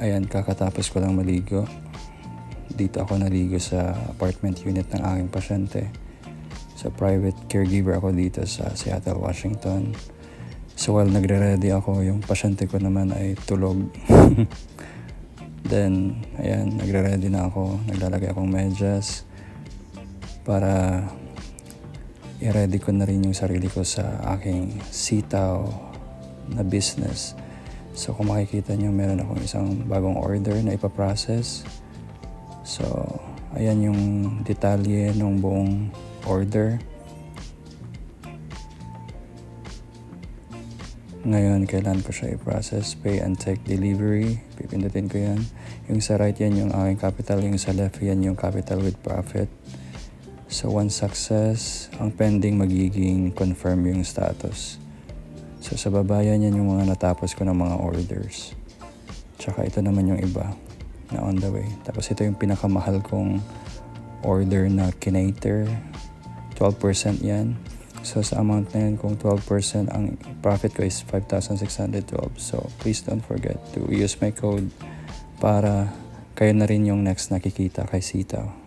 Ayan, kakatapos ko lang maligo. Dito ako naligo sa apartment unit ng aking pasyente. Sa private caregiver ako dito sa Seattle, Washington. So while nagre-ready ako, yung pasyente ko naman ay tulog. Then, ayan, nagre-ready na ako. Naglalagay akong medyas para i-ready ko na rin yung sarili ko sa aking sitaw na business. So kung makikita nyo, meron akong isang bagong order na ipaprocess. So, ayan yung detalye ng buong order. Ngayon, kailan ko siya i-process. Pay and take delivery. Pipindutin ko yan. Yung sa right yan yung aking capital. Yung sa left yan yung capital with profit. So, once success, ang pending magiging confirm yung status. So, sa baba yan yung mga natapos ko ng mga orders. Tsaka ito naman yung iba na on the way. Tapos ito yung pinakamahal kong order na kinater. 12% yan. So sa amount na yun, kung 12%, ang profit ko is 5,612. So please don't forget to use my code para kayo na rin yung next nakikita kay Sitaw.